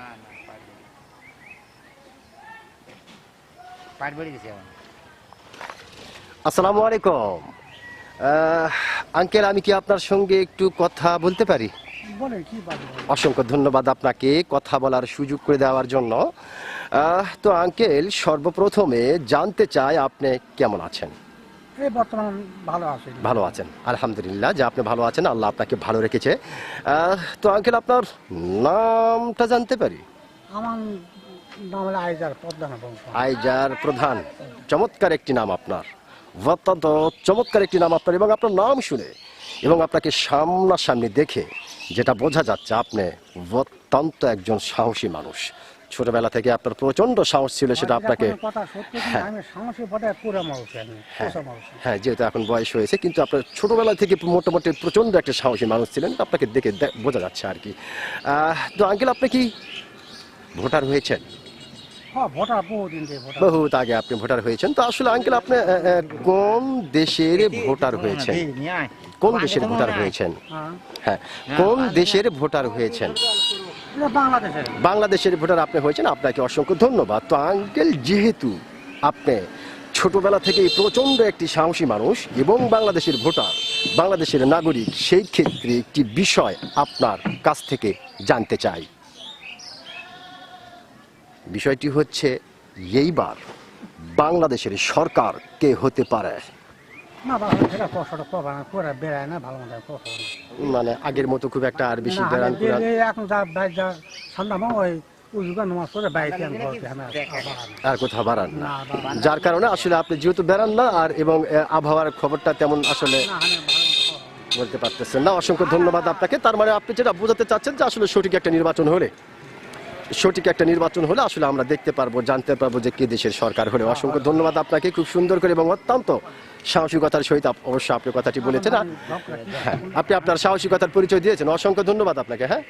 না না পাটবাড়ি পাটবাড়ি গেছি এখন। আসসালামু আলাইকুম। আঙ্কেল আমি কি আপনার সঙ্গে একটু কথা বলতে পারি? অসংখ্য ধন্যবাদ আপনাকে কথা বলার সুযোগ করে দেওয়ার জন্য। তো আঙ্কেল সর্বপ্রথমে জানতে চাই আপনি কেমন আছেন? বর্তমান ভালো আছে ভালো আছেন। আলহামদুলিল্লাহ যে আপনি ভালো আছেন আল্লাহ আপনাকে ভালো রেখেছে। তো আঙ্কেল আপনার নামটা জানতে পারি? আমার নাম হলো আইজার পদ্মানা আইজার প্রধান। চমৎকার একটি নাম আপনার। অত্যন্ত চমৎকার একটি নাম আপনার এবং আপনার নাম শুনে এবং আপনাকে সামনাসামনি দেখে যেটা বোঝা যাচ্ছে আপনি অত্যন্ত একজন সাহসী মানুষ। ছোটবেলা থেকে আপনার প্রচণ্ড সাহস ছিল সেটা আপনাকে হ্যাঁ। মানুষ হ্যাঁ। যেহেতু এখন বয়স হয়েছে কিন্তু আপনার ছোটবেলা থেকে মোটামুটি প্রচণ্ড একটা সাহসী মানুষ ছিলেন আপনাকে দেখে বোঝা যাচ্ছে আর কি। তো আঙ্কেল আপনি কি ভোটার হয়েছেন? হ্যাঁ বহুত আগে আপনি ভোটার হয়েছেন। তো আসলে আঙ্কেল আপনি কোন দেশের ভোটার হয়েছেন। কোন দেশের ভোটার হয়েছেন? হ্যাঁ। হ্যাঁ কোন দেশের ভোটার হয়েছেন? বাংলাদেশের। ভোটার আপনি হয়েছেন, আপনাকে অসংখ্য ধন্যবাদ। তো আঙ্কেল, যেহেতু আপনি ছোটবেলা থেকেই প্রচণ্ড একটি সাহসী মানুষ এবং বাংলাদেশের ভোটার, বাংলাদেশের নাগরিক, সেই ক্ষেত্রে একটি বিষয় আপনার কাছ থেকে জানতে চাই। বিষয়টি হচ্ছে, এইবার বাংলাদেশের সরকার কে হতে পারে? না ভালো সেটা কষ্টটা পাবা না করে বেড়ায় না ভালো মতো কথা বলে মানে আগের মতো খুব একটা আর বেশি বেড়ান এখন যা যা মা ওই আর কোথাও বাড়ান না। যার কারণে আসলে আপনি যেহেতু বেড়ান না আর এবং আবহাওয়ার খবরটা তেমন আসলে। বলতে পারতেছেন না। অসংখ্য ধন্যবাদ আপনাকে। তার মানে আপনি যেটা বোঝাতে চাচ্ছেন যে আসলে সঠিক একটা নির্বাচন হলে। সঠিক একটা নির্বাচন হলে আসলে আমরা দেখতে পারব জানতে পারব যে কি দেশের সরকার হলে। অসংখ্য ধন্যবাদ আপনাকে খুব সুন্দর করে এবং অত্যন্ত সাহসিকতার সহিত অবশ্য আপনি কথাটি বলেছেন। হ্যাঁ আপনি আপনার সাহসিকতার পরিচয় দিয়েছেন। অসংখ্য ধন্যবাদ আপনাকে হ্যাঁ?